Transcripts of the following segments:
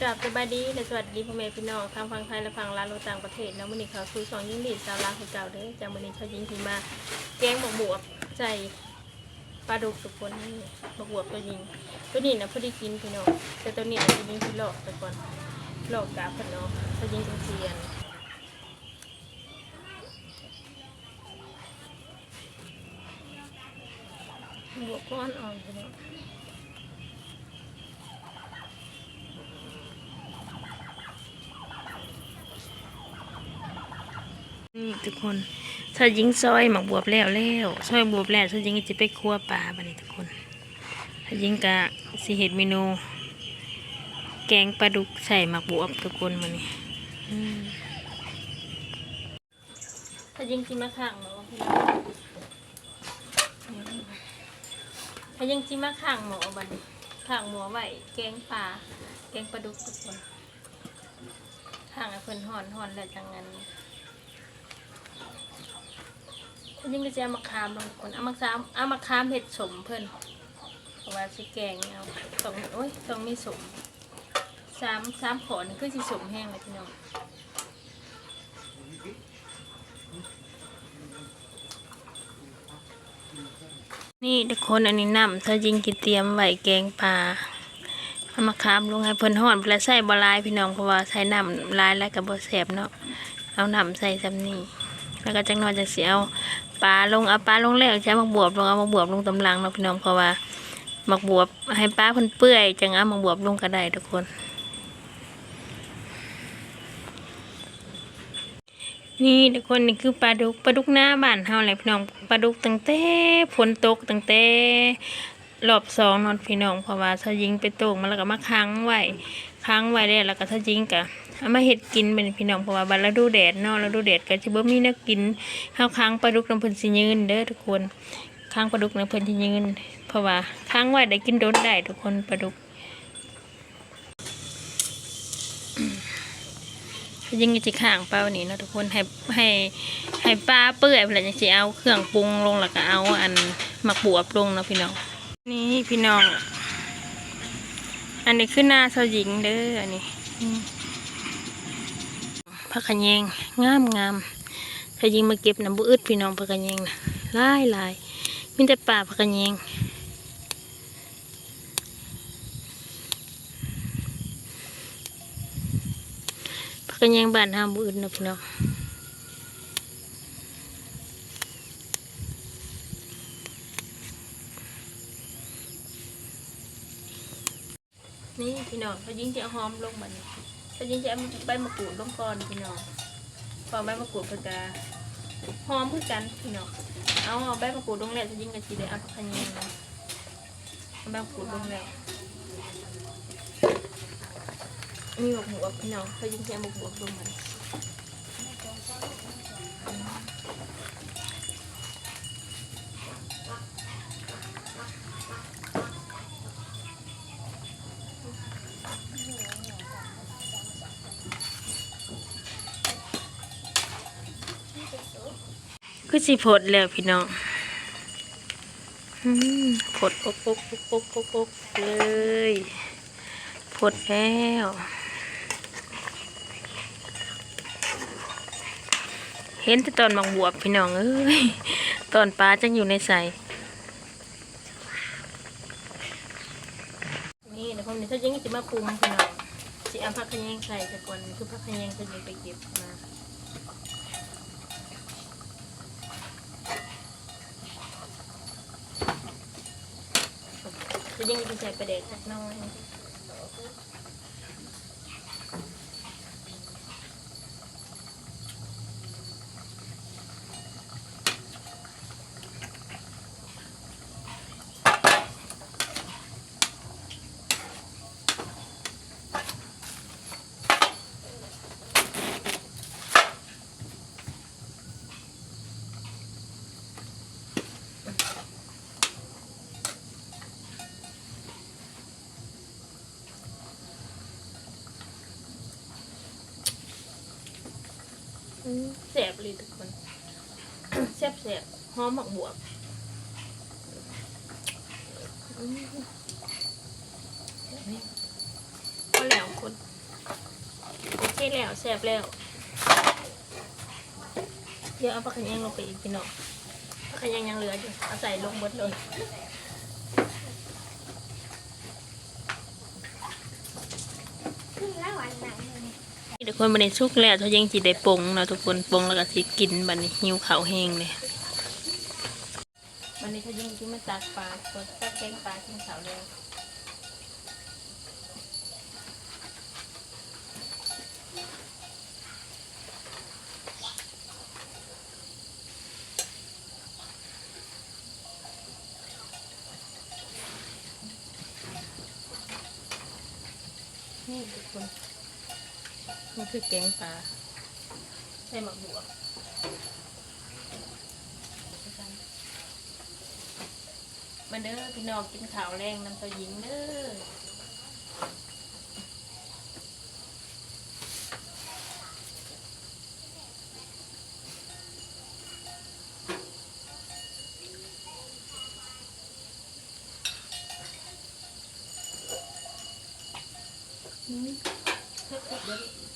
กราบสบายดีและสวัสดีพ่อแม่พี่น้องทางฝั่งไทยและฝั่งลาวต่างประเทศนะวันนี้เขาคุยสองยิ่งดีสาวลาวคือเก่าเด้อจากวันนี้เขายิงที่มา แกงบวบบวบใส่ปลาดุกสุกคนนี่บวบบวบตัวยิงตัวนี้นะพอดีกินพี่น้องแต่ตัวนี้อาจะยิงที่หลอกไปก่อนหลอกกาพี่น้องเขายิงเป็นเซียนบวบก้อนอ่อนพี่น้อง นี่ทุกคนถ้ายิงซอยหมักบวบแล้วแล้วซอยบวบแล้วถ้ายิงจะไปคั่วปลาบัดนี้ทุกคนถ้ายิงกะสิเห็ดเมนู แกงปลาดุกใส่หมักบวบทุกคนมานี่ถ้ายิงจิมาข้างหมอพี่น้องถ้ายิงจิมาข้างหมอบันขางหมอไว้แกงปลาแกงปลาดุกทุกคนข้างให้เพิ่นห่อนห่อนแล้วจังงั้น ยิ่งก็จะเอามาคามบางคนเอามาคามเอามาคามเห็ดสมเพิ่นเพราะว่าสิแกงเอาต้องโอ้ยต้องมีสมสามสามขอนคือสิสมแห้งเลยพี่น้องนี่ทุกคนอันนี้น้ำถ้ายิงกิเตรียมไหวแกงปลาเอามาคามลงให้เพิ่นห่อนแล้วใส่บลายพี่น้องเพราะว่าใส่น้ำลายแล้วก็บ่แสบเนาะเอาน้ำใส่ซ้ำนี่แล้วก็จังนอนจะเสียเอา ปลาลงเอาปลาลงแล้วใช้หมักบวบลงเอาหมักบวบลงตำลังเนาะพี่น้องเพราะว่าหมักบวบให้ปลาเพิ่นเปื่อยจังเอาหมักบวบลงก็ได้ทุกคนนี่ทุกคนนี่คือปลาดุกปลาดุกหน้าบ้านเฮาแหละพี่น้องปลาดุกตั้งแต่ฝนตกตั้งแต่รอบสองนอนพี่น้องเพราะว่าถ้ายิงไปตกมาแล้วก็มาค้างไว้ค้างไว้ได้แล้วก็ถ้ายิงก็ เอามาเฮ็ดกินเป็นพี่น้องเพราะว่าบัดฤดูแดดเนาะฤดูแดดก็สิบ่มีแนวกินเฮาวค้างปลาดุกน้ำพิ่นสิยืนเด้อทุกคนค้างปลาดุกน้ำพิ่นสิยืน เพราะว่าค้างไว้ได้กินโดนได้ทุกคนปลาดุกยิงจะข้างเป้านี่เนาะทุกคนให้ให้ให้ปลาเปื่อยเพื่อจะสิเอาเครื่องปรุงลงแล้วก็เอาอันหมักบวบลงเนาะพี่น้องนี่พี่น้อง อันนี้คือหน้าเสาหญิงเด้ออันนี้ ผักขะแยงงามงามถ้ายิงมาเก็บน้ำบุอึดพี่น้องผักขะแยงนะลายลายมีแต่ป่าผักขะแยงพักกันยังบ้านห้ามบุอื่นเนาะพี่น้องนี่พี่น้องเขายิงจะหอมลงมันเแต่ยิงจะเอาใบมะกรูดลงก่อนพี่น้องพอใบมะกรูดเพิ่นจะหอมคือกันพี่น้องเอาใบมะกรูดลงแล้วจะยิ่งกะชีได้อาผักขะแยงนะใบมะกรูดลงแล้วมีหมกหมูพี่น้องเขายิงแค่หมกหมูลงมา คือสิผดแล้วพี่น้องอืมผดอกอกอกอกอกอกเลยผดแล้วเห็นแต่ตอนบางบวบพี่น้องเอ้ยตอนปลาจังอยู่ในใสนี่เดี๋ยวผมนี่ถ้ายิงจะมาปรุงพี่น้องสิเอาผักขยงใส่แต่ก่อนคือผักขยงจะยิงไปเก็บมา จะยิงจะใส่ประเด็ดสักหน้อย อืม แสบเลยทุกคนแสบแสบหอมหมักบวบอืมแบบนี้พอแล้วคนเฮ็ดแล้วแซ่บแล้ว เดี๋ยวเอาปลาขยังลงไปอีกพี่น้องปลาขยังยังเหลืออยู่เอาใส่ลงหมดเลยขึ้นแล้วหวานหนังเลย ทุกคนบันนี้สุกแล้วเขายังจีได้ปงเนาะทุกคนปงแล้วก็สิกินบันนี้หิวเขาแห้งเลยบันนี้เขายังกินมาตักปลาสดตักแกงปลากินข้าวแล้วนี่ทุกคน นี่คือแกงปลาใส่หมักบัวมาเด้อพี่น้องกินข้าวแรงน้ำตัวหญิงเด้ออืมแซ่บๆเดี๋ยวแซ่บๆนะ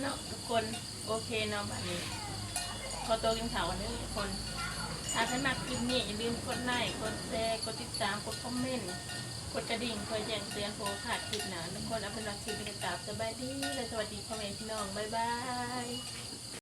เนาะทุก คนโอเคเนาะบัดนี้ขอตัวกินข่าวกันเด้อทุกคนอาใครมาคลิปนี้อย่าลืมกดไลค์กดแชร์กดติดตามกดคอมเมนต์กดกระดิ่งเพื่อแจ้งเตือนโพสขาดคลิปหนาทุกคนเอาเป็นรักคลิปเป็นกราบสบายดีและสวัสดีพ่อแม่พี่น้องบ๊ายบาย